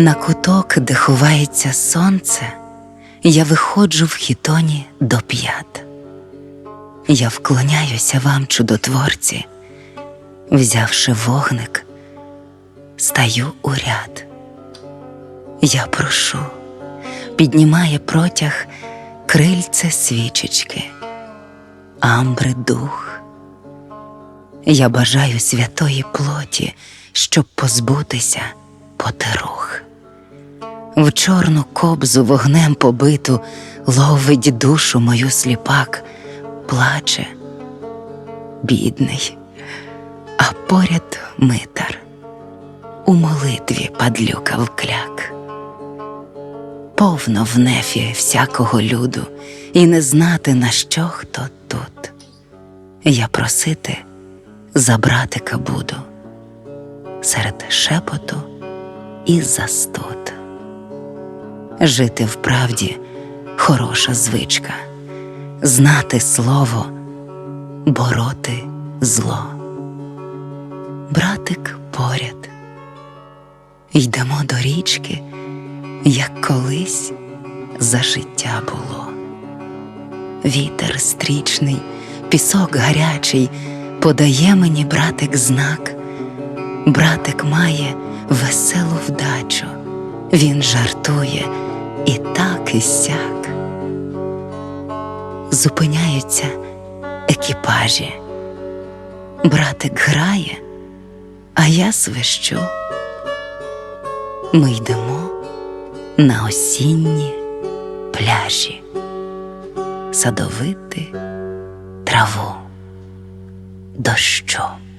На куток, де ховається сонце, я виходжу в хітоні до п'ят. Я вклоняюся вам, чудотворці, взявши вогник, стаю у ряд. Я прошу, піднімає протяг крильце свічечки, амбри дух. Я бажаю святої плоті, щоб позбутися потирух. В чорну кобзу вогнем побиту ловить душу мою сліпак, плаче, бідний, а поряд митар у молитві падлюка вкляк. Повно в нефі всякого люду, і не знати, на що хто тут. Я просити за братика буду серед шепоту і застуд. Жити в правді хороша звичка, знати слово, бороти зло. Братик поряд, йдемо до річки, як колись за життя було. Вітер стрічний, пісок гарячий подає мені братик знак. Братик має веселу вдачу, він жартує і так і сяк. Зупиняються екіпажі. Братик грає, а я свищу. Ми йдемо на осінні пляжі, садовити траву дощом.